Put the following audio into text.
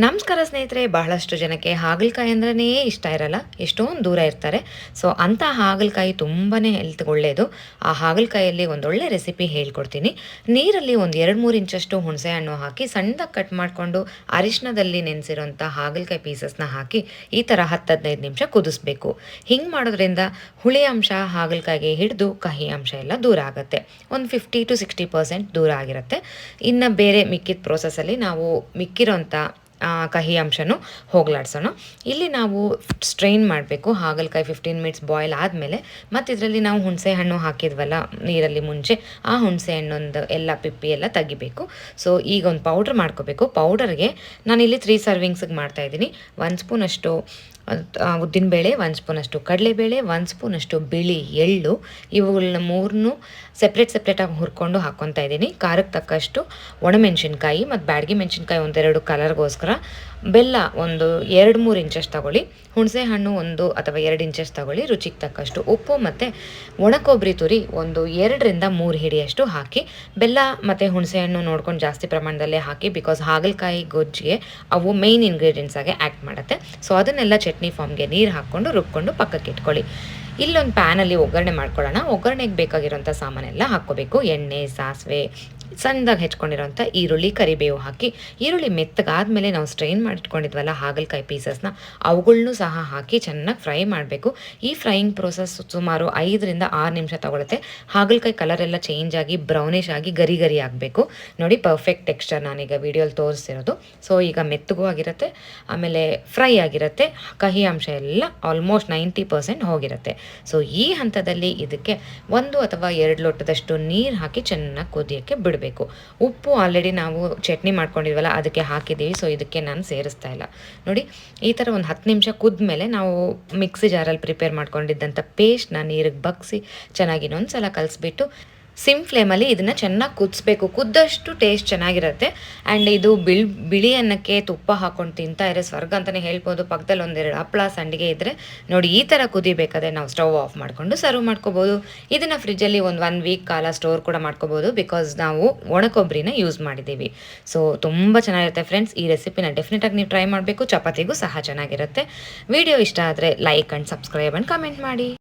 ನಮಸ್ಕಾರ ಸ್ನೇಹಿತರೆ, ಬಹಳಷ್ಟು ಜನಕ್ಕೆ ಹಾಗಲಕಾಯಿ ಅಂದ್ರೇ ಇಷ್ಟ ಇರಲ್ಲ. ಎಷ್ಟೊಂದು ದೂರ ಇರ್ತಾರೆ. ಸೊ ಅಂಥ ಹಾಗಲಕಾಯಿ ತುಂಬಾ ಹೆಲ್ತ್ ಒಳ್ಳೆಯದು ಆ ಹಾಗಲಕಾಯಲ್ಲಿ ಒಂದೊಳ್ಳೆ ರೆಸಿಪಿ ಹೇಳ್ಕೊಡ್ತೀನಿ. ನೀರಲ್ಲಿ ಒಂದು ಎರಡು ಮೂರು ಇಂಚಷ್ಟು ಹುಣಸೆ ಹಣ್ಣು ಹಾಕಿ, ಸಣ್ಣದಾಗಿ ಕಟ್ ಮಾಡಿಕೊಂಡು ಅರಿಶಿನದಲ್ಲಿ ನೆನೆಸಿರೋಂಥ ಹಾಗಲಕಾಯಿ ಪೀಸಸ್ನ ಹಾಕಿ, ಈ ಥರ ಹತ್ತು ಹದಿನೈದು ನಿಮಿಷ ಕುದಿಸ್ಬೇಕು. ಹಿಂಗೆ ಮಾಡೋದ್ರಿಂದ ಹುಳಿ ಅಂಶ, ಹಾಗಲಕಾಯಿಗೆ ಹಿಡಿದು ಕಹಿ ಅಂಶ ಎಲ್ಲ ದೂರ ಆಗುತ್ತೆ. ಒಂದು ಫಿಫ್ಟಿ ಟು ಸಿಕ್ಸ್ಟಿ ಪರ್ಸೆಂಟ್ ದೂರ ಆಗಿರುತ್ತೆ. ಇನ್ನು ಬೇರೆ ಮಿಕ್ಕಿದ ಪ್ರೋಸೆಸಲ್ಲಿ ನಾವು ಮಿಕ್ಕಿರೋಂಥ ಕಹಿ ಅಂಶನೂ ಹೋಗ್ಲಾಡ್ಸೋಣ. ಇಲ್ಲಿ ನಾವು ಸ್ಟ್ರೈನ್ ಮಾಡಬೇಕು, ಹಾಗಲಕಾಯಿ ಫಿಫ್ಟೀನ್ ಮಿನಿಟ್ಸ್ ಬಾಯ್ಲ್ ಆದಮೇಲೆ ಮತ್ತು ಇದರಲ್ಲಿ ನಾವು ಹುಣಸೆ ಹಣ್ಣು ಹಾಕಿದ್ವಲ್ಲ, ನೀರಲ್ಲಿ ಮುಂಚೆ, ಆ ಹುಣಸೆ ಹಣ್ಣೊಂದು ಎಲ್ಲ ಪಿಪ್ಪಿ ಎಲ್ಲ ತೆಗಿಬೇಕು. ಸೊ ಈಗ ಒಂದು ಪೌಡ್ರ್ ಮಾಡ್ಕೋಬೇಕು. ಪೌಡರ್ಗೆ ನಾನಿಲ್ಲಿ ತ್ರೀ ಸರ್ವಿಂಗ್ಸಿಗೆ ಮಾಡ್ತಾಯಿದ್ದೀನಿ ಒಂದು ಸ್ಪೂನಷ್ಟು ಉದ್ದಿನಬೇಳೆ ಒಂದು ಸ್ಪೂನಷ್ಟು ಕಡಲೆಬೇಳೆ, ಒಂದು ಸ್ಪೂನಷ್ಟು ಬಿಳಿ ಎಳ್ಳು. ಇವುಗಳನ್ನ ಮೂರನ್ನು ಸಪ್ರೇಟ್ ಸೆಪ್ರೇಟಾಗಿ ಹುರ್ಕೊಂಡು ಹಾಕ್ಕೊತಾ ಇದ್ದೀನಿ. ಖಾರಕ್ಕೆ ತಕ್ಕಷ್ಟು ಒಣಮೆಣಸಿನ್ಕಾಯಿ ಮತ್ತು ಬ್ಯಾಡಗಿ ಮೆಣಸಿನ್ಕಾಯಿ ಒಂದೆರಡು ಕಲರ್ಗೋಸ್ಕರ ಬೆಲ್ಲ ಒಂದು ಎರಡು ಮೂರು ಇಂಚಸ್ ತಗೊಳ್ಳಿ. ಹುಣಸೆ ಹಣ್ಣು ಒಂದು ಅಥವಾ ಎರಡು ಇಂಚಸ್ ತಗೊಳ್ಳಿ. ರುಚಿಗೆ ತಕ್ಕಷ್ಟು ಉಪ್ಪು ಮತ್ತು ಒಣ ಕೊಬ್ಬರಿ ತುರಿ ಒಂದು ಎರಡರಿಂದ ಮೂರು ಹಿಡಿಯಷ್ಟು ಹಾಕಿ. ಬೆಲ್ಲ ಮತ್ತು ಹುಣಸೆ ಹಣ್ಣು ನೋಡ್ಕೊಂಡು ಜಾಸ್ತಿ ಪ್ರಮಾಣದಲ್ಲೇ ಹಾಕಿ ಬಿಕಾಸ್ ಹಾಗಲಕಾಯಿ ಗೊಜ್ಜಿಗೆ ಅವು ಮೇಯ್ನ್ ಇಂಗ್ರೀಡಿಯೆಂಟ್ಸಾಗೆ ಆ್ಯಕ್ಟ್ ಮಾಡುತ್ತೆ. ಸೊ ಅದನ್ನೆಲ್ಲ ಚಟ್ನಿ ಫಾರ್ಮ್ಗೆ ನೀರು ಹಾಕ್ಕೊಂಡು ರುಬ್ಕೊಂಡು ಪಕ್ಕಕ್ಕೆ ಇಟ್ಕೊಳ್ಳಿ. ಇಲ್ಲೊಂದು ಪ್ಯಾನಲ್ಲಿ ಒಗ್ಗರಣೆ ಮಾಡ್ಕೊಳ್ಳೋಣ. ಒಗ್ಗರಣೆಗೆ ಬೇಕಾಗಿರೋಂಥ ಸಾಮಾನೆಲ್ಲ ಹಾಕ್ಕೋಬೇಕು. ಎಣ್ಣೆ, ಸಾಸಿವೆ ಸಣ್ಣದಾಗಿ ಹೆಚ್ಕೊಂಡಿರೋಂಥ ಈರುಳ್ಳಿ, ಕರಿಬೇವು ಹಾಕಿ ಈರುಳ್ಳಿ ಮೆತ್ತಗಾದ್ಮೇಲೆ ನಾವು ಸ್ಟ್ರೈನ್ ಮಾಡಿಟ್ಕೊಂಡಿದ್ವಲ್ಲ ಹಾಗಲಕಾಯಿ ಪೀಸಸ್ನ ಅವುಗಳನ್ನೂ ಸಹ ಹಾಕಿ ಚೆನ್ನಾಗಿ ಫ್ರೈ ಮಾಡಬೇಕು. ಈ ಫ್ರೈಯಿಂಗ್ ಪ್ರೋಸೆಸ್ ಸುಮಾರು ಐದರಿಂದ ಆರು ನಿಮಿಷ ತಗೊಳುತ್ತೆ. ಹಾಗಲಕಾಯಿ ಕಲರ್ ಎಲ್ಲ ಚೇಂಜ್ ಆಗಿ ಬ್ರೌನಿಶ್ ಆಗಿ ಗರಿ ಗರಿ ಆಗಬೇಕು. ನೋಡಿ ಪರ್ಫೆಕ್ಟ್ ಟೆಕ್ಸ್ಚರ್ ನಾನೀಗ ವಿಡಿಯೋಲಿ ತೋರಿಸಿರೋದು. ಸೊ ಈಗ ಮೆತ್ತಗೂ ಆಗಿರುತ್ತೆ, ಆಮೇಲೆ ಫ್ರೈ ಆಗಿರುತ್ತೆ, ಕಹಿ ಅಂಶ ಎಲ್ಲ ಆಲ್ಮೋಸ್ಟ್ ನೈಂಟಿ ಪರ್ಸೆಂಟ್ ಹೋಗಿರುತ್ತೆ. ಸೊ ಈ ಹಂತದಲ್ಲಿ ಇದಕ್ಕೆ ಒಂದು ಅಥವಾ ಎರಡು ಲೋಟದಷ್ಟು ನೀರು ಹಾಕಿ ಚೆನ್ನಾಗಿ ಕುದಿಯೋಕ್ಕೆ ಬಿಡಬೇಕು. ಉಪ್ಪು ಆಲ್ರೆಡಿ ನಾವು ಚಟ್ನಿ ಮಾಡ್ಕೊಂಡಿದ್ವಲ್ಲ, ಅದಕ್ಕೆ ಹಾಕಿದ್ದೀವಿ. ಸೊ ಇದಕ್ಕೆ ನಾನು ಸೇರಿಸ್ತಾ ಇಲ್ಲ. ನೋಡಿ, ಈ ಥರ ಒಂದು ಹತ್ತು ನಿಮಿಷ ಕುದ್ಮೇಲೆ ನಾವು ಮಿಕ್ಸಿ ಜಾರಲ್ಲಿ ಪ್ರಿಪೇರ್ ಮಾಡ್ಕೊಂಡಿದ್ದಂಥ ಪೇಸ್ಟ್ನ ನೀರಿಗೆ ಬಗ್ಸಿ ಚೆನ್ನಾಗಿ ಇನ್ನೊಂದು ಸಲ ಕಲಿಸ್ಬಿಟ್ಟು ಸಿಮ್ ಫ್ಲೇಮಲ್ಲಿ ಇದನ್ನು ಚೆನ್ನಾಗಿ ಕುದಿಸ್ಬೇಕು. ಕುದ್ದಷ್ಟು ಟೇಸ್ಟ್ ಚೆನ್ನಾಗಿರುತ್ತೆ. ಆ್ಯಂಡ್ ಇದು ಬಿಳ್, ಬಿಳಿ ಅನ್ನಕ್ಕೆ ತುಪ್ಪ ಹಾಕೊಂಡು ತಿಂತಾ ಇರೋ ಸ್ವರ್ಗ ಅಂತಲೇ ಹೇಳ್ಬೋದು. ಪಕ್ಕದಲ್ಲಿ ಒಂದೆರಡು ಹಪ್ಪಳ ಸಂಡಿಗೆ ಇದ್ದರೆ ನೋಡಿ ಈ ಥರ ಕುದಿಬೇಕಾದ್ರೆ ನಾವು ಸ್ಟವ್ ಆಫ್ ಮಾಡಿಕೊಂಡು ಸರ್ವ್ ಮಾಡ್ಕೋಬೋದು. ಇದನ್ನು ಫ್ರಿಜ್ಜಲ್ಲಿ ಒಂದು ಒನ್ ವೀಕ್ ಕಾಲ ಸ್ಟೋರ್ ಕೂಡ ಮಾಡ್ಕೋಬೋದು. ಬಿಕಾಸ್ ನಾವು ಒಣಕೊಬ್ಬರಿನ ಯೂಸ್ ಮಾಡಿದ್ದೀವಿ. ಸೊ ತುಂಬ ಚೆನ್ನಾಗಿರುತ್ತೆ ಫ್ರೆಂಡ್ಸ್. ಈ ರೆಸಿಪಿನ ಡೆಫಿನೆಟಾಗಿ ನೀವು ಟ್ರೈ ಮಾಡಬೇಕು. ಚಪಾತಿಗೂ ಸಹ ಚೆನ್ನಾಗಿರುತ್ತೆ. ವಿಡಿಯೋ ಇಷ್ಟ ಆದರೆ like and subscribe and comment ಮಾಡಿ.